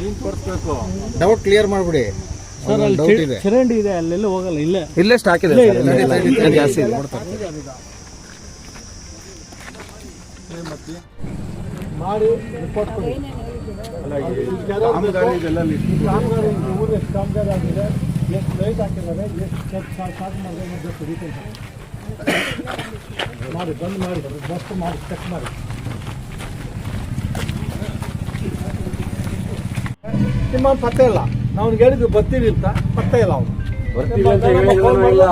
ನೀನ್ ತೋರಿಸ್ಬೇಕು. Doubt clear ಮಾಡ್ಬಿಡಿ. ಸರ್ ಅಲ್ಲಿ ಡೌಟ್ ಇದೆ. ಚರಂಡಿ ಇದೆ ಅಲ್ಲೆಲ್ಲ ಹೋಗಲ್ಲ ಇಲ್ಲ. ಇಲ್ಲೇ ಸ್ಟಾಕ್ ಇದೆ ಸರ್. ಜಾಸ್ತಿ ಇದೆ. ಮಾಡಿ ರಿಪೋರ್ಟ್ ಕೊಡಿ. ಕಾಮಗಾರಿ ಇದೆಲ್ಲ list ಕಾಮಗಾರಿ ಊರು ಎಷ್ಟು ಕಾಮಗಾರಿ ಆಗಿದೆ ಎಷ್ಟು ಲೈಟ್ ಹಾಕಿದ್ದಾರೆ ಎಷ್ಟು ಚೆಕ್ ಸ್ಟಾರ್ಟ್ ಡೀಟೇಲ್ಸ್ ಮಾಡಿ ಬಂದ್ ಮಾಡಿ ಬಸ್ ಮಾಡಿ ಚೆಕ್ ಮಾಡಿ. ನಿಮ್ಮ ಪತ್ತೆ ಇಲ್ಲ. ನಾವು ಹೇಳಿದ್ವಿ ಬರ್ತೀವಿ ಅಂತ ಪತ್ತೆ ಇಲ್ಲ ಅವನು. ಬರ್ತೀವಿ ಅಂತ ಹೇಳಿದ್ರು ಇಲ್ಲ.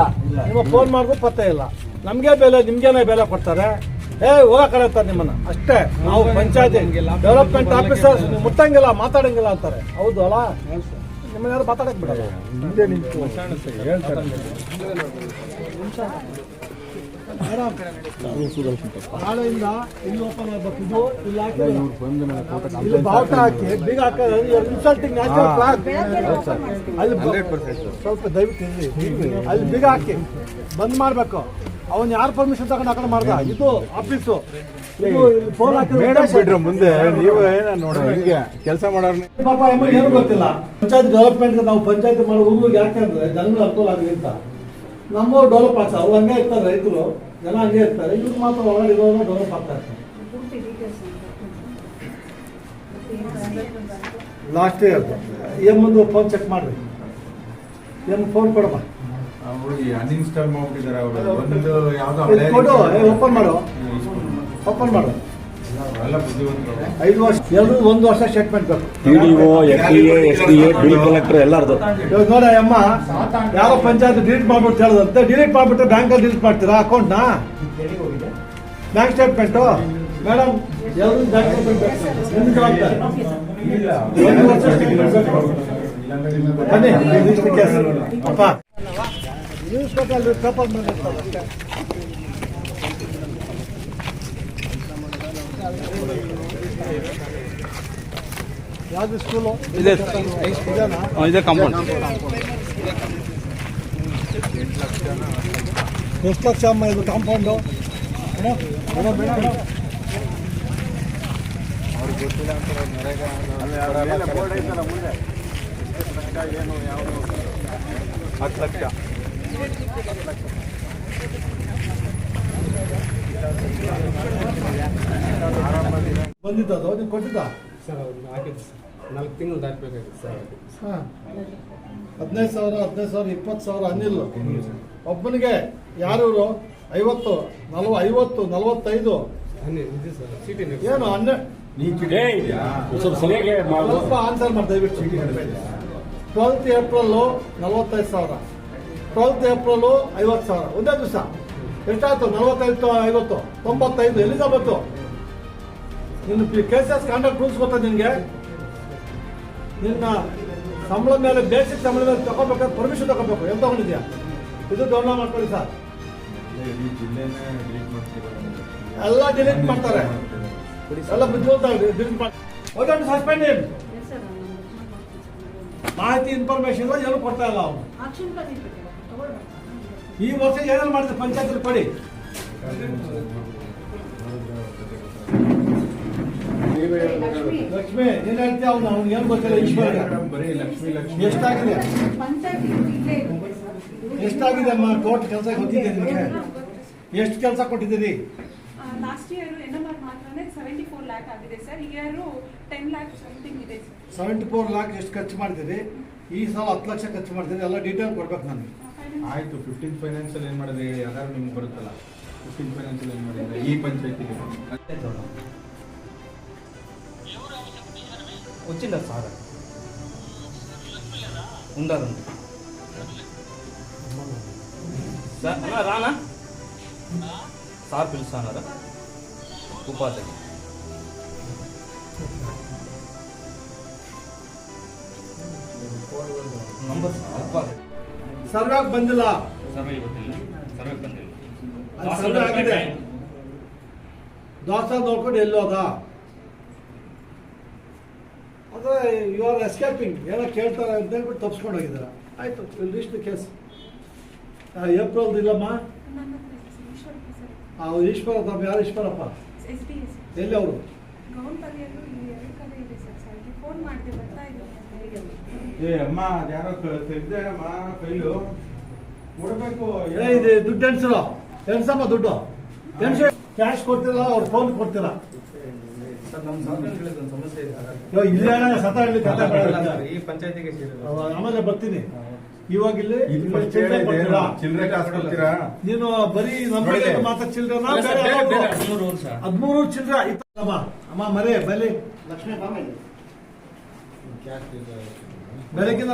ನಿಮ್ಮ ಫೋನ್ ಮಾಡಿದ್ರು ಪತ್ತೆ ಇಲ್ಲ. ನಮ್ಗೆ ಬೆಲೆ ನಿಮ್ಗೇನೆ ಬೆಲೆ ಕೊಡ್ತಾರೆ. ಏ ಹೋಗ ಕಡೆ ಅಂತಾರೆ ನಿಮ್ಮನ್ನ. ಅಷ್ಟೇ. ನಾವು ಪಂಚಾಯತಿ ಡೆವಲಪ್ಮೆಂಟ್ ಆಫೀಸರ್ಸ್ ಮುಟ್ಟಂಗಿಲ್ಲ ಮಾತಾಡಂಗಿಲ್ಲ ಅಂತಾರೆ. ಹೌದು ಅಲ್ಲ? ನಿಮ್ಮನ್ನ ಯಾರು ಮಾತಾಡಕ್ ಬಿಡಲ್ಲ. ನಾಳೆಯಿಂದ ಇಲ್ಲಿ ಓಪನ್ ಆಗ್ಬೇಕು ಇದು ಇಲ್ಲಿ ಹಾಕಿದ್ರೆ ಬಂದು ನನ್ನ ಫೋಟೋ ಇಲ್ಲಿ ಬಾವುಟ ಹಾಕಿ ಬೀಗ ಹಾಕಿದ್ರೆ ಇನ್ಸಲ್ಟಿಂಗ್ ನ್ಯಾಚುರಲ್ ಫ್ಲಾಗ್ ಅಲ್ಲಿ ಸ್ವಲ್ಪ ದಯವಿಟ್ಟು. ಅಲ್ಲಿ ಬೀಗ ಹಾಕಿ ಬಂದ್ ಮಾಡ್ಬೇಕು. ಅವನ್ ಯಾರು ಪರ್ಮಿಷನ್ ತಗೊಂಡು ಹಾಕೊಂಡು ಕಡೆ ಮಾಡ್ದ? ಇದು ಆಫೀಸು ಫೋನ್ ಬಿಡ್ರು ಮುಂದೆ. ನೀವು ಏನ ನೋಡ ಹಿಂಗೆ ಕೆಲಸ ಮಾಡೋರ್ನ ಪಾಪ ಎಮ್ಮೆಗೆ ಏನು ಗೊತ್ತಿಲ್ಲ. ಪಂಚಾಯತ್ ಡೆವಲಪ್ಮೆಂಟ್ ನಾವು ಪಂಚಾಯತ್ ಮಾಡೋ ಊರಿಗೆ ಯಾಕಂದ್ರೆ ಜನಗಳು ಅನುಕೂಲ ಆಗಲಿ ಅಂತ. ನಮ್ಮ ಡೆವಲಪ್ ಆಗ್ತಾರೆ. ಅವ್ರು ಹಂಗೆ ಇರ್ತಾರೆ ರೈತರು. ಜನ ಹಂಗೆ ಇರ್ತಾರೆ. ಇವ್ರು ಮಾತ್ರ ಒಳಗಡೆ ಇರೋರು ಡೆವಲಪ್ ಆಗ್ತಾ ಇರ್ತಾರೆ. ಲಾಸ್ಟ್ ಇಯರ್ ಎಮ್ಮಂದು ಫೋನ್ ಚೆಕ್ ಮಾಡ್ರಿ. ಎಂ ಫೋನ್ ಕೊಡಮ್ಮ. ಅನ್ಇನ್ಸ್ಟಾಲ್ ಮಾಡ್ಬಿಟ್ಟಿದ್ದಾರೆ ಅವರು. ಒಂದು ಯಾವ್ದೋ ಕೊಡು ಓಪನ್ ಮಾಡು. ಓಪನ್ ಮಾಡು. ಐದು ವರ್ಷ ಎರಡು ಒಂದು ವರ್ಷ ಸ್ಟೇಟ್ಮೆಂಟ್ ಬೇಕು. PDO, FTA, SDA, bill collector ಎಲ್ಲರದು. ಇವಾಗ ನೋಡ ಅಮ್ಮ ಯಾವ ಪಂಚಾಯತ್ ಡಿಲೀಟ್ ಮಾಡ್ಬಿಟ್ಟು ಹೇಳದಂತೆ ಡಿಲೀಟ್ ಮಾಡ್ಬಿಟ್ಟು ಬ್ಯಾಂಕಲ್ಲಿ ಡಿಲೀಟ್ ಮಾಡ್ತೀರಾ ಅಕೌಂಟ್ನ ಬ್ಯಾಂಕ್ ಸ್ಟೇಟ್ಮೆಂಟು ಮೇಡಮ್ ಎರಡು ಬ್ಯಾಂಕ್ ಸ್ಟೇಟ್ಮೆಂಟ್ ಜವಾಬ್ದಾರಿ ಒಂದು ವರ್ಷ. ಬನ್ನಿ. ಅಪ್ಪ. ನ್ಯೂಸ್ ಪೇಪರ್ ಪೇಪರ್ ಮೇಲೆ ಇರ್ತದೆ ಅಷ್ಟೇ. ಯಾವ್ದು ಸ್ಕೂಲು ಇದೆ. ಇದೇನಾ ಇದೆ ಕಾಂಪೌಂಡ್ ಎಷ್ಟು ಲಕ್ಷ ಅಮ್ಮ ಇದು ಕಾಂಪೌಂಡು ಬೋರ್ಡ್ ಐತಲ್ಲ ಮುಂದೆ ಎಷ್ಟು ಲಕ್ಷ ಏನು ಯಾವುದು ಹತ್ತು ಲಕ್ಷ ಬಂದಿದ್ದದು ನೀವು ಕೊಟ್ಟಿದ್ದ? ಸರ್ ಅವ್ರು ಹಾಕಿದ್ದು ಸರ್. ನಾಲ್ಕು ತಿಂಗಳು ದಾಟಬೇಕಾಗಿತ್ತು ಸರ್. ಹಾಂ. ಹದಿನೈದು ಸಾವಿರ ಹದಿನೈದು ಸಾವಿರ ಇಪ್ಪತ್ತು ಸಾವಿರ ಅನ್ನಿಲ್ಲ ಒಬ್ಬನಿಗೆ ಯಾರು ಐವತ್ತು ನಲ್ವ ಐವತ್ತು ನಲವತ್ತೈದು. ಸರ್ ಏನು ಹನ್ನೆ ಸ್ವಲ್ಪ ಆನ್ಸರ್ ಮಾಡಿ ದಯವಿಟ್ಟು ಟ್ವೆಲ್ತ್ ಏಪ್ರಿಲ್ ನಲವತ್ತೈದು ಸಾವಿರ. ಟ್ವೆಲ್ತ್ ಏಪ್ರಿಲು ಐವತ್ತು ಸಾವಿರ. ಒಂದೇ ದಿವಸ. ಎಷ್ಟಾಯ್ತು? ನಲವತ್ತೈದು ಐವತ್ತು ತೊಂಬತ್ತೈದು. ಎಲ್ಲಿಂದ ಬಂತು ನಿನ್ನ K C S contract rules ಗೊತ್ತಾ ನಿನಗೆ? ನಿನ್ನ ಸಂಬಳ ಮೇಲೆ ಬೇಸಿಕ್ ಸಂಬಳ ಮೇಲೆ ತಗೋಬೇಕಾದ್ರೆ ಪರ್ಮಿಷನ್ ತಗೋಬೇಕು. ಎಲ್ಲಿ ತಗೊಂಡಿದ್ಯಾ? ಇದು ಡೌನ್ಲೋಡ್ ಮಾಡ್ಕೊಳ್ಳಿ ಸರ್. ಇಡೀ ಜಿಲ್ಲೆನೇ ಡಿಲೀಟ್ ಮಾಡ್ತಿದ್ದಾರೆ ಎಲ್ಲ ಡಿಲೀಟ್ ಮಾಡ್ತಾರೆ. ಎಲ್ಲ ಬುದ್ಧಿವಂತ ಡಿಲೀಟ್ ಸಸ್ಪೆಂಡ್ ಮಾಹಿತಿ ಇನ್ಫಾರ್ಮೇಶನ್ ಎಲ್ಲ ಏನು ಕೊಡ್ತಾ ಇಲ್ಲ ಅವನು ಈ ವರ್ಷ ಏನೇನು ಮಾಡಿದ್ರೆ? ಪಂಚಾಯತ್ ಕೊಡಿ ಲಕ್ಷ್ಮಿ. ಏನ್ ಹೇಳ್ತೀಯ ಅವ್ನು ಅವ್ನಿಗೆ ಏನು ಗೊತ್ತಿಲ್ಲ ಈಶ್ವರ ಬರೀ ಲಕ್ಷ್ಮಿ ಲಕ್ಷ್ಮಿ. ಎಷ್ಟಾಗಿದೆ. ಎಷ್ಟಾಗಿದೆ ಅಮ್ಮ? ಕೋರ್ಟ್ ಕೆಲಸ ಗೊತ್ತಿದೆ ನಿಮಗೆ? ಎಷ್ಟು ಕೆಲಸ ಕೊಟ್ಟಿದ್ದೀರಿ? Last year N M R ಮಾತ್ರನೇ ಸೆವೆಂಟಿ ಫೋರ್ ಲ್ಯಾಕ್ ಆಗಿದೆ ಸರ್ ಈ ಇಯರ್ ಟೆನ್ ಲ್ಯಾಕ್ ಸಮಥಿಂಗ್ ಇದೆ ಸರ್ ಸೆವೆಂಟಿ ಫೋರ್ ಲ್ಯಾಕ್ ಎಷ್ಟು ಖರ್ಚು ಮಾಡ್ತೀರಿ? ಈ ಸಲ ಹತ್ತು ಲಕ್ಷ ಖರ್ಚು ಮಾಡ್ತೀರಿ. ಎಲ್ಲ ಡೀಟೇಲ್ ಕೊಡ್ಬೇಕು ನನಗೆ ಆಯ್ತು ಫಿಫ್ಟೀನ್ ಫೈನಾನ್ಸಿಯಲ್ ಏನು ಮಾಡಿದ್ರೆ? ಹೇಳಿ ಯಾರು ನಿಮ್ಗೆ ಬರುತ್ತಲ್ಲ. ಫಿಫ್ಟೀನ್ ಫೈನಾನ್ಸಲ್ಲಿ ಏನು ಏನ್ ಮಾಡಿದ್ರೆ? ಈ ಪಂಚಾಯತಿಗೆ. వచ్చిందా సార్ ఉండాలండి సార్ అన్నా రానా సార్ పిలుస్తానారా ఉపాధి ನಂಬರ್ ಉಪಾಧಿ ಸರ್ವೆ ಬಂದಿಲ್ಲ ಸರ್ವೆ ಗೊತ್ತಿಲ್ಲ ಸರ್ವೆ ಬಂದಿಲ್ಲ ಅದು ಸರ್ವೆ ಆಗಿದೆ ದೋಸ್ತ ನೋಡ್ಕೊಂಡು ಎಲ್ಲೋದ ಅದೇ ಯು ಆರ್ ಎಸ್ಕೇಪಿಂಗ್ ಏನೋ ಕೇಳ್ತಾರೆ ಅಂತ ಹೇಳ್ಬಿಟ್ಟು ತಪ್ಸ್ಕೊಂಡು ಹೋಗಿದ್ದಾರೆ? ಆಯ್ತು will reach the case April ಇಲ್ಲಮ್ಮ? ಸರ್, ಈಶ್ವರಪ್ಪ ಆ ಈಶ್ವರ ತಮ್ಮ ಯಾರು? ಈಶ್ವರಪ್ಪ? ಎಲ್ಲಿ ಅವರು? ಏ ಅಮ್ಮ ಯಾರೋ ತೆಗ್ದೇನಮ್ಮ ಫೈಲು. ಕೊಡಬೇಕು ಏ ಇದು ದುಡ್ಡು ಎಣ್ಸರು. ಎಣ್ಸಮ್ಮ ದುಡ್ಡು. ಎಣ್ಸು ಕ್ಯಾಶ್ ಕೊಡ್ತೀರಾ ಅವ್ರು ಫೋನ್ ಕೊಡ್ತೀರಾ? ಇಲ್ಲೇ ಸತ. ಈ ಪಂಚಾಯತಿಗೆ ಆಮೇಲೆ ಬರ್ತೀನಿ. ಇವಾಗ ಇಲ್ಲಿ ಚಿಲ್ಲರೆ ನೀನು ಬರೀ ನಮ್ಮ. ಮಾತ್ರ ಚಿಲ್ಲರೆ ಬೇರೆ ಹದಿಮೂರು ಚಿಲ್ಲರೆ ಅಮ್ಮ. ಅಮ್ಮ ಮರೆ ಬಲಿ ಲಕ್ಷ್ಮೀ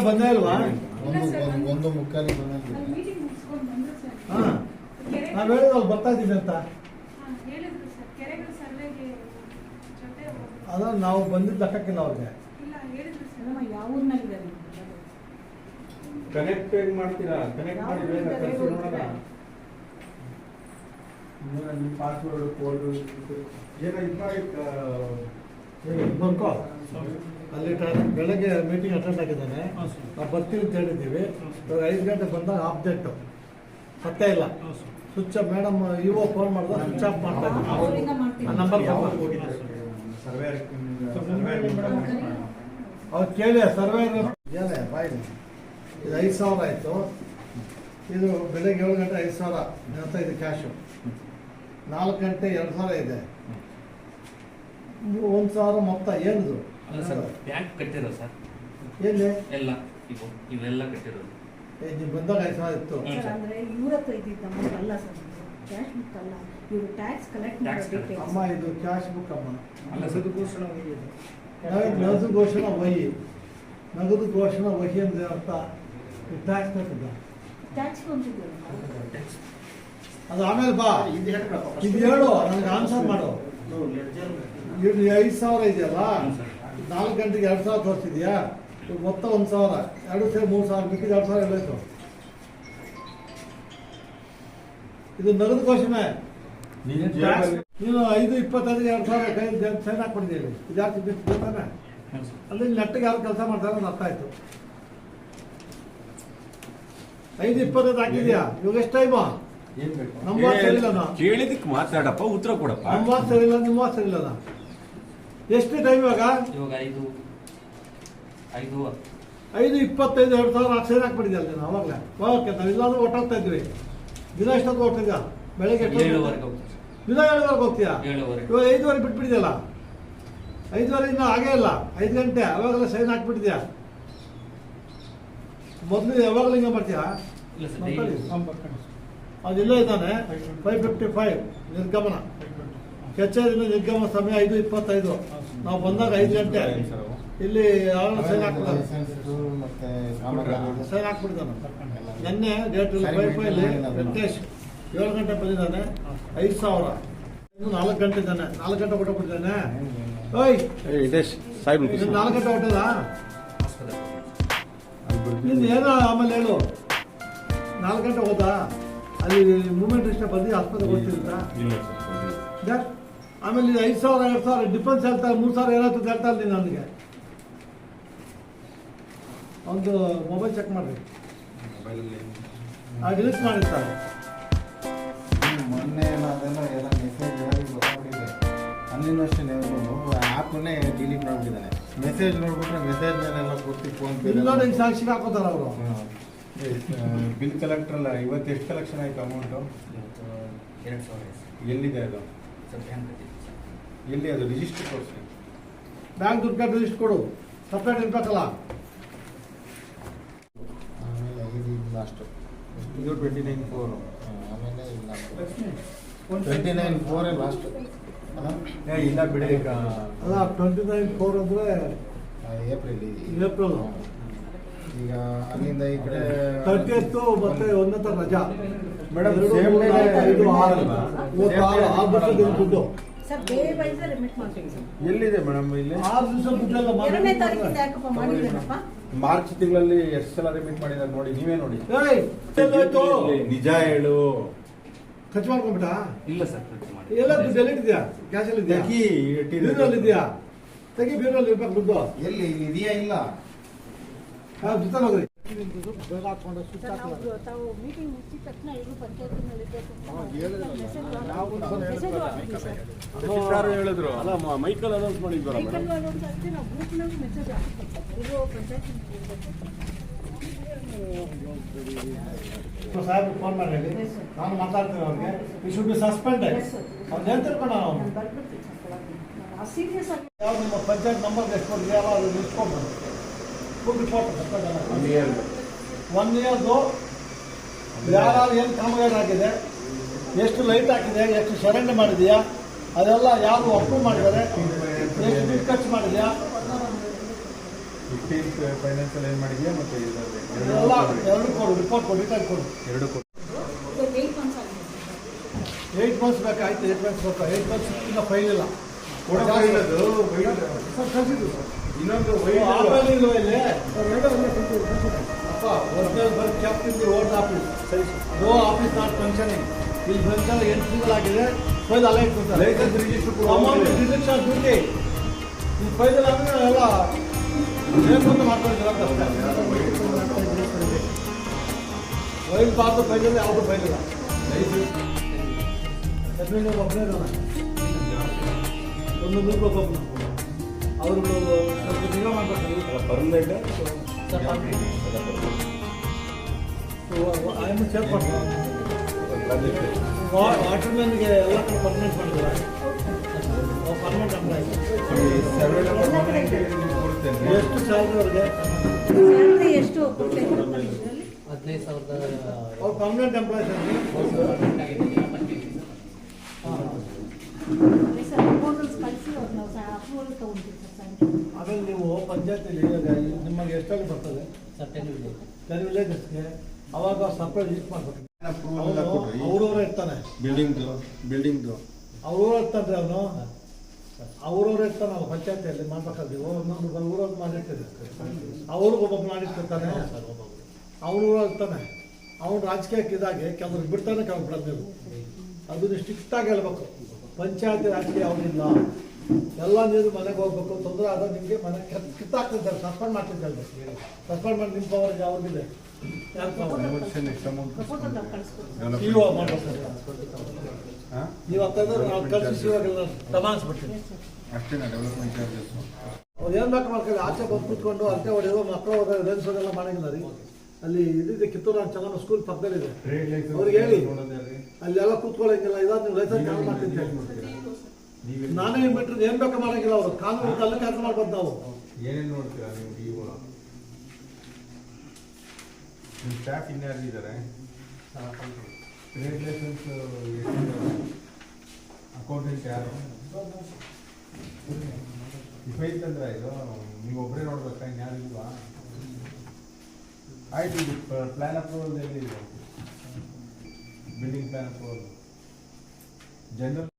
ಬಂದೇ ಇಲ್ವಾ? ಒಂದು ಒಂದು ಮುಕ್ಕಾಲಿಗೆ ಅಲ್ಲಿ ಮೀಟಿಂಗ್ ಮುಗಿಸ್ಕೊಂಡು ಬಂದ್ರು ಸರ್. ಹಾ. ಕೆರೆ ನಾವ್ ಹೇಳಿದ್ವಲ್ಲ ಬರ್ತಾ ಇದ್ದೀನಿ ಅಂತ. ಅದ ನಾವು ಬಂದಿದ್ದು ಲೆಕ್ಕಕ್ಕಿಲ್ಲ ಅವ್ರಿಗೆ. ಕನೆಕ್ಟ್ ಹೇಗೆ ಮಾಡ್ತೀರಾ? ಕನೆಕ್ಟ್ ಮಾಡಿ ಬೇಗ ಕಳ್ಸಿ ನೋಡೋಣ ನಿಮ್ಮ- ಪಾಸ್ವರ್ಡ್ ಕೋಡ್ ಏನೋ ಬರ್ಕೋ. ಅಲ್ಲಿ ಬೆಳಗ್ಗೆ ಮೀಟಿಂಗ್ ಅಟೆಂಡ್ ಆಗಿದ್ದಾನೆ. ನಾವು ಬರ್ತೀವಿ ಅಂತ ಹೇಳಿದ್ದೀವಿ. ಇವಾಗ ಐದು ಗಂಟೆ ಬಂದಾಗ ಅಪ್ಡೇಟು ಪತ್ತೆ ಇಲ್ಲ. ಸ್ವಿಚ್ ಆಫ್ ಮೇಡಮ್ ಇವೋ ಫೋನ್ ಮಾಡಿದ್ರೆ ಸ್ವಿಚ್ ಆಫ್ ಮಾಡ್ತಾ ಆ ನಂಬರ್ ಹೋಗಿದ್ದಾರೆ ಸರ್ವೆ ಸರ್ವೆ ಅವ್ರು ಕೇಳಿ ಸರ್ವೇರ್ ಏನೇ ಬಾಯಿ ಇದು ಐದು ಸಾವಿರ ಆಯಿತು. ಇದು ಬೆಳಗ್ಗೆ ಏಳು ಗಂಟೆ ಐದು ಸಾವಿರ. ಅಂತ ಇದು ಕ್ಯಾಶು ನಾಲ್ಕು ಗಂಟೆ ಎರಡು ಸಾವಿರ ಇದೆ. ಒಂದು ಸಾವಿರ ಮೊತ್ತ ಏನಿದು? ಅಲ್ಲ ಸರ್ ಬ್ಯಾಂಕ್ ಕಟ್ಟಿರೋ ಸರ್. ಎಲ್ಲಿ? ಎಲ್ಲ ಇವು ಇವೆಲ್ಲ ಕಟ್ಟಿರೋದು. ಏ, ನೀವು ಬಂದಾಗ ಐದು ಸಾವಿರ ಇತ್ತು. ಕ್ಯಾಶ್ ಬುಕ್ ಅಲ್ಲ ಇವರು ಟ್ಯಾಕ್ಸ್ ಕಲೆಕ್ಟ್ ಅಮ್ಮ ಇದು ಕ್ಯಾಶ್ ಬುಕ್ ಅಮ್ಮ. ಅಲ್ಲ ಸರ್. ನಗದು ನಗದು ಘೋಷಣ ವಹಿ. ನಗದು ಘೋಷಣ ವಹಿ ಅಂದ್ರೆ ಅರ್ಥ. ಟ್ಯಾಕ್ಸ್ ಕಟ್ಟಿದ್ದ ಟ್ಯಾಕ್ಸ್ ಅದು ಆಮೇಲೆ ಬಾ. ಇದು ಹೇಳು ನನಗೆ ಆನ್ಸರ್ ಮಾಡು. ಇಲ್ಲಿ ಐದು ಸಾವಿರ ಇದೆಯಲ್ಲ? ನಾಲ್ಕು ಗಂಟೆಗೆ ಎರಡು ಸಾವಿರ ತೋರಿಸಿದ್ಯಾ? ಮೊತ್ತ ಒಂದು ಸಾವಿರ. ಎರಡು ಸೇರಿ ಮೂರು ಸಾವಿರ ಮಿಕ್ಕಿದ ಎರಡು ಸಾವಿರ ಎಲ್ಲಾಯ್ತು. ಇದು ನಗದು ಘೋಷಣೆ. ನೀನು ಐದು ಇಪ್ಪತ್ತೈದು ಎರಡು ಸಾವಿರ ಕೈ ಸೈನ್ ಹಾಕ್ಬಿಟ್ಟಿದ್ದೀರಿ ಇದು ಯಾಕೆ ಗೊತ್ತಾನೆ? ಅಲ್ಲಿ ನೆಟ್ಟಿಗೆ ಯಾರು ಕೆಲಸ ಮಾಡ್ತಾರೆ ಅಂತ ಅರ್ಥ ಆಯ್ತು. ಐದು ಇಪ್ಪತ್ತೈದು ಹಾಕಿದ್ಯಾ? ಇವಾಗ ಎಷ್ಟು ಟೈಮು ಏನ್ ಬೇಕು? ನಮ್ಮ ವಾಚ್ ಸರಿಯಿಲ್ಲ ನಾ ಕೇಳಿದಕ್ಕೆ ಮಾತಾಡಪ್ಪ ಉತ್ತರ ಕೊಡಪ್ಪ. ನಮ್ಮ ವಾಚ್ ಸರಿಯಿಲ್ಲ ನಿಮ್ಮ ವಾಚ್ ಸರಿಯಿಲ್ಲ ನಾ ಎಷ್ಟು ಟೈಮ್ ಇವಾಗ? ಇವಾಗ ಐದು ಐದು ಐದು ಇಪ್ಪತ್ತೈದು ಎರಡು ಸಾವಿರ ಸೈನ್ ಹಾಕ್ಬಿಟ್ಟಿದ್ಯಲ್ಲ ನೀನು ಅವಾಗಲೇ. ಓಕೆ ನಾವು ಇಲ್ಲಾಂದ್ರೆ ಒಟ್ಟಾಗ್ತಾ ಇದ್ವಿ. ದಿನ ಎಷ್ಟೊತ್ತು ಹೋಗ್ತಿದ್ಯಾ? ಬೆಳಗ್ಗೆ ಎಷ್ಟೊತ್ತು ಏಳುವರೆಗೆ ಹೋಗ್ತೀವಿ ಸರ್ ದಿನ ಏಳುವರೆಗೆ ಹೋಗ್ತೀಯಾ? ಏಳುವರೆಗೆ. ಇವಾಗ ಐದುವರೆ ಬಿಟ್ಬಿಟ್ಟಿದ್ಯಲ್ಲ? ಐದುವರೆ ಇನ್ನೂ ಆಗೇ ಇಲ್ಲ. ಐದು ಗಂಟೆ. ಅವಾಗೆಲ್ಲ ಸೈನ್ ಹಾಕ್ಬಿಟ್ಟಿದ್ಯಾ? ಮೊದಲು ಯಾವಾಗಲೂ ಹಿಂಗೆ ಮಾಡ್ತೀಯಾ? ಇಲ್ಲ ಸರ್ ನೋಡ್ಕೊಳ್ಳಿ. ಡೈಲಿ. ಅದಿಲ್ಲ ಇದ್ದಾನೆ. ಫೈವ್ ಫಿಫ್ಟಿ ಫೈವ್ ನಿರ್ಗಮನ. ಕೆಚ್ಚೇರಿನ ನಿರ್ಗಮನ ಸಮಯ ಐದು ಇಪ್ಪತ್ತೈದು. ನಾವು ಬಂದಾಗ ಐದು ಗಂಟೆ. ಇಲ್ಲಿ ಸೈನ್ ಹಾಕ್ಬಿಡ್ತಾರೆ ಸೈನ್ ಹಾಕ್ಬಿಟ್ಟಿದ್ದಾನೆ ನಿನ್ನೆ ಡೇಟ್ ವೈಫೈಲಿ ವೆಂಕಟೇಶ್ ಏಳು ಗಂಟೆ ಬಂದಿದ್ದಾನೆ. ಐದು ಸಾವಿರ. ಇನ್ನು ನಾಲ್ಕು ಗಂಟೆ ಇದ್ದಾನೆ. ನಾಲ್ಕು ಗಂಟೆ ಹೊಟ್ಟೋಗ್ಬಿಟ್ಟಿದ್ದಾನೆ ಓಯ್. ಹಿತೇಶ್ ಸಾಹೇಬ್ ಇನ್ನು ನಾಲ್ಕು ಗಂಟೆ ಹೊಟ್ಟದ ಆಸ್ಪತ್ರೆಗೆ ಏನು ಏನೋ ಆಮೇಲೆ ಹೇಳು? ನಾಲ್ಕು ಗಂಟೆ ಹೋದಾ? ಅಲ್ಲಿ ಮೂಮೆಂಟ್ ಇಷ್ಟ ಬಂದು ಆಸ್ಪತ್ರೆಗೆ ಹೋಗ್ತಿದ್ದ ಇಲ್ಲ ಆಮೇಲೆ ಐದು ಸಾವಿರ ಎರಡು ಸಾವಿರ ಡಿಫೆನ್ಸ್ ಹೇಳ್ತಾರೆ ಮೂರು ಸಾವಿರ ಏನಾಯ್ತು ಹೇಳ್ತಾ ನೀನು ನನಗೆ. ಒಂದು ಮೊಬೈಲ್ ಚೆಕ್ ಮಾಡ್ರಿ. ಆ ಡಿಲೀಟ್ ಮಾಡಿರ್ತಾರೆ ಮೊನ್ನೆ ಅದೆಲ್ಲ ಎಲ್ಲ ಮೆಸೇಜ್ ಗೊತ್ತಾಗ್ಬಿಟ್ಟಿದೆ. ವರ್ಷ ಆ್ಯಪನ್ನೇ ಡಿಲೀಟ್ ಮಾಡಿಬಿಟ್ಟಿದ್ದಾನೆ. ಮೆಸೇಜ್ ನೋಡ್ಬಿಟ್ರೆ ಮೆಸೇಜ್ ಮೇಲೆಲ್ಲ ಪೂರ್ತಿ ಫೋನ್ ಪೇ ಸಾಕ್ಷಿಗೆ ಹಾಕೋತಾರ ಅವರು. ಬಿಲ್ ಕಲೆಕ್ಟರ್ ಅಲ್ಲ ಇವತ್ತು ಎಷ್ಟು ಕಲೆಕ್ಷನ್ ಆಯಿತು ಅಮೌಂಟು ಎರಡು ಸಾವಿರ ಎಲ್ಲಿದೆ ಅದು? ಸರ್ ಎಲ್ಲಿ ಅದು? ರಿಜಿಸ್ಟರ್ ತೋರಿಸಿ ಬ್ಯಾಂಕ್ ದುಡ್ಡು ರಿಜಿಸ್ಟರ್ ಕೊಡು. ಸಪ್ರೇಟ್ ಇರ್ಬೇಕಲ್ಲ ಲಾಸ್ಟ್ ಇದು ಟ್ವೆಂಟಿ ನೈನ್ ಫೋರ್ ಆಮೇಲೆ ಇಲ್ಲ. ಟ್ವೆಂಟಿ ನೈನ್ ಫೋರೇ ಲಾಸ್ಟ್ ಇಲ್ಲ ಬಿಡಿ. ಈಗ ಅಲ್ಲ ಟ್ವೆಂಟಿ ನೈನ್ ಫೋರ್ ಅಂದರೆ ಏಪ್ರಿಲ್ ಏಪ್ರಿಲ್ ಈಗ ಅಲ್ಲಿಂದ ಈ ಕಡೆ ತರ್ಟಿಯತ್ತು ಮತ್ತೆ ಒಂದನೇ ತರ ರಜಾ ಮೇಡಮ್ ಐದು ಆರು. ಇವತ್ತು ಆರು ಆರು ವರ್ಷದ ದುಡ್ಡು. ಎಲ್ಲಿದೆ ಮೇಡಮ್ ಇಲ್ಲಿ? ಆರು ದಿವಸ ದುಡ್ಡೆಲ್ಲ ಎರಡನೇ ಮಾಡಿ ತಾರೀಕಿಂದ ಯಾಕಪ್ಪ ಮಾಡಿದ್ದೀನಪ್ಪ ಮಾರ್ಚ್ ತಿಂಗಳಲ್ಲಿ ಎಷ್ಟು ಸಲ ರಿಮೀಟ್ ಮಾಡಿದಾರೆ ನೋಡಿ ನೀವೇ ನೋಡಿ. ಏಯ್ ನಿಜ ಹೇಳು. ಖರ್ಚು ಮಾಡ್ಕೊಂಬಿಟ್ಟ ಇಲ್ಲ ಸರ್ ಖರ್ಚು ಮಾಡಿ ಎಲ್ಲ ದುಡ್ಡು ಎಲ್ಲಿದ್ಯಾ ಕ್ಯಾಶ್ ಅಲ್ಲಿ ಇದೆಯಾ. ಬೀರಲ್ಲಿ ಇದೆಯಾ? ತೆಗಿ ಬೀರಲ್ಲಿ ಇರ್ಬೇಕು ದುಡ್ಡು. ಎಲ್ಲಿ ಇಲ್ಲಿ ಇದೆಯಾ ಇಲ್ಲ? ಜೊತೆ ಹೋಗ್ರಿ ತಾವು ಮೀಟಿಂಗ್ ಮುಗಿದ ತಕ್ಷಣ ಹೇಳಿದ್ರು ಅಲ್ಲ ಮೈಕಲ್ ಅನೌನ್ಸ್ ಮಾಡಿದ್ರು ಮೈಕಲ್ ಅನೌನ್ಸ್ ಅಷ್ಟೇ ನಾವು ಮೆಸೇಜ್ ಸಾಹೇಬ್ ಫೋನ್ ಮಾಡಿ. ನಾನು ಮಾತಾಡ್ತೀನಿ ಅವ್ರಿಗೆ ಈ ಶುಡ್ ಬಿ ಸಸ್ಪೆಂಡೆಡ್. ಅವ್ನು ಸೀರಿಯಸ್ ಆಗಿ ಯಾವ ನಿಮ್ಮ ಪಂಚಾಯತ್ ನಂಬರ್ ಎಷ್ಟು ಕೊಟ್ಟಿದೆಯಲ್ಲ ಅದು ನಿಲ್ಸ್ಕೊಂಡು ಫುಲ್ ರಿಪೋರ್ಟ್ ಒನ್ ಇಯರ್ದು ಯಾರು ಏನು ಕಾಮಗಾರಿ ಆಗಿದೆ ಎಷ್ಟು ಲೈಟ್ ಹಾಕಿದೆ ಎಷ್ಟು ಶರಣೆ ಮಾಡಿದೆಯಾ ಅದೆಲ್ಲ ಯಾರು ಅಪ್ರೂವ್ ಮಾಡಿದ್ದಾರೆ ಎಷ್ಟು ದುಡ್ಡು ಖರ್ಚು ಮಾಡಿದೆಯಾ ಫೈನಾನ್ಸಿಯಲ್ ಫೈನಾನ್ಸಲ್ಲಿ ಏನು ಮಾಡಿದ್ಯಾ ಮತ್ತೆ ಎರಡು ಕೊಡು ರಿಪೋರ್ಟ್ ಕೊಡು ರಿಟರ್ನ್ ಕೊಡು. ಎರಡು ಕೊಡು. ಏಯ್ಟ್ ಮಂತ್ಸ್ ಬೇಕಾಯ್ತು ಏಯ್ಟ್ ಮಂತ್ಸ್ ಬೇಕು? ಏಯ್ಟ್ ಮಂತ್ಸ್ ಇನ್ನ ಫೈಲ್ ಇಲ್ಲ. ಸರ್ ಕಳಿಸಿದ್ರು ಸರ್. ಇನ್ನೊಂದು ಅಪ್ಪ ಒರಿಜಿನಲ್ ಬರೀ ಕ್ಯಾಪ್ಟನ್ ಓಲ್ಡ್ ಆಫೀಸ್ ಸರಿ ನೋ ಆಫೀಸ್ ನಾಟ್ ಫಂಕ್ಷನಿಂಗ್ ಇಲ್ಲಿ ಬಂದಾಗ ಎಂಟು ತಿಂಗಳಾಗಿದೆ file register amount register duty ಈ ಫೈಲ್ ಎಲ್ಲ ಅಂತ ಮಾಡ್ಕೊಂಡಿದ್ದೀರ ಅಂತ ವೈಲ್ ಬಾರ್ದು ಫೈಲ್ ಇಲ್ಲ ಯಾವುದು ಫೈಲ್ ಇಲ್ಲ. ಒಬ್ಬನೇ ಒಂದು ನೂರು ಒಬ್ಬನು ಅವರು ಸ್ವಲ್ಪ ನಿಗಾ ಮಾಡ್ಬೇಕು ಪರ್ಮನೆಂಟ್ ಸೇರ್ಪಡ್ತಾರೆ ವಾಟರ್ ಮ್ಯಾನ್ಗೆ ಎಲ್ಲ ಕಡೆ ಪರ್ಮನೆಂಟ್ ಮಾಡಿದ್ದಾರೆ ಪರ್ಮನೆಂಟ್ ಎಂಪ್ಲಾಯ್ ಕೊಡ್ತೇನೆ ಎಷ್ಟು ಸ್ಯಾಲ್ರಿ ಅವ್ರಿಗೆ? ಎಷ್ಟು ಹದಿನೈದು ಸಾವಿರದ ಅವ್ರು ಪರ್ಮನೆಂಟ್ ಎಂಪ್ಲಾಯ್ಸ್ ಸರ್ ಪ್ರಪೋಸಲ್ಸ್ ಕಳಿಸಿ ಅವ್ರು ನಾವು ಅಪ್ರೂವಲ್ ತಗೊಂತೀವಿ ಸರ್ ಸಂಜೆ? ಆಮೇಲೆ ನೀವು ಪಂಚಾಯತಿಲಿ ನಿಮಗೆ ಎಷ್ಟಾಗಿ ಬರ್ತದೆ. ಕೆಲವು ವಿಲೇಜಸ್ಗೆ ಅವಾಗ ಸಪ್ರೇಟ್ ಲಿಸ್ಟ್ ಮಾಡ್ಬೇಕು. ಅವ್ರವ್ರ ಇರ್ತಾನೆ ಬಿಲ್ಡಿಂಗ್ದು ಬಿಲ್ಡಿಂಗ್ದು. ಅವ್ರವ್ರ ಇರ್ತಾನೆ ಅವನು. ಅವ್ರವ್ರ ಇರ್ತಾನೆ ನಾವು ಪಂಚಾಯತಿಯಲ್ಲಿ ಮಾಡ್ಬೇಕಾದ್ರೆ ಒಂದೊಂದು ಊರವ್ರು ಮಾಡಿರ್ತೀರಿ. ಅವ್ರಿಗೆ ಒಬ್ಬ ಮಾಡಿರ್ತಿರ್ತಾನೆ ಅವ್ರವ್ರ ಇರ್ತಾನೆ ಅವ್ನು ರಾಜಕೀಯಕ್ಕೆ ಇದಾಗೆ ಕೆಲವ್ರು ಬಿಡ್ತಾನೆ ಕೆಲವ್ರು ಬಿಡೋದು ಅದು ಸ್ಟ್ರಿಕ್ಟ್ ಆಗಿ ಹೇಳ್ಬೇಕು. ಪಂಚಾಯತಿ ರಾಜಕೀಯ ಅವನಿಲ್ಲ ಎಲ್ಲ ನೀರು ಮನೆಗೆ ಹೋಗ್ಬೇಕು ತೊಂದರೆ ಆದ್ರೆ ನಿಮಗೆ ಮನೆ ಕಿತ್ತಾಕ್ತಿದ್ದಾರೆ ಸಸ್ಪೆಂಡ್ ಮಾಡ್ತಿದ್ದಾರೆ ಸಸ್ಪೆಂಡ್ ಮಾಡಿ ನಿಮ್ಮ ಪವರ್ ಯಾವ್ದಿದೆ ನಾವು ಕಳಿಸಿ ಅವ್ರು ಏನ್ ಬೇಕು ಮಾಡ್ಕೊಳ್ಳಿ. ಆಚೆ ಬಂದು ಕೂತ್ಕೊಂಡು ಅರ್ಕೆ ಹೊಡೆಯೋದು ಮಕ್ಕಳು ಹೋಗೋದು ರೇನ್ಸ್ ಹೊಡೆಲ್ಲ ಮಾಡಂಗಿಲ್ಲ ರೀ. ಅಲ್ಲಿ ಇದಿದೆ ಕಿತ್ತೂರು ಅಂತ ಚೆನ್ನಾಗಿ ಸ್ಕೂಲ್ ಪಕ್ಕದಲ್ಲಿದೆ ಅವ್ರಿಗೆ ಹೇಳಿ. ಅಲ್ಲೆಲ್ಲ ಕೂತ್ಕೊಳ್ಳಂಗಿಲ್ಲ. ಇದಾದ ನೀವು ಕ್ಯಾನ್ಸಲ್ ಮಾಡ್ತೀನಿ ನಾನೇ ಬಿಟ್ಟರೆ ಏನ್ ಬೇಕು ಮಾಡಂಗಿಲ್ಲ ಅವರು. ಕಾನೂನು ತಲೆ ಕೆಲಸ ಮಾಡ್ಬೋದು ನಾವು. ಏನೇನು ನೋಡ್ತೀರಾ ನೀವು ನೀವು ನಿಮ್ಮ ಸ್ಟಾಫ್ ಇನ್ಯಾರು ಇದ್ದಾರೆ ಟ್ರೇಡ್ ಲೈಸೆನ್ಸ್ ಅಕೌಂಟೆಂಟ್ ಯಾರು? ಇಪ್ಪತ್ತಂದ್ರೆ ಇದು? ನೀವು ಒಬ್ಬರೇ ನೋಡ್ಬೇಕಾ ಇನ್ಯಾರು ಇಲ್ವಾ? ಆಯ್ತು ಇದು ಪ್ಲ್ಯಾನ್ ಅಪ್ರೂವಲ್ ಎಲ್ಲಿದೆ? Building plan approval general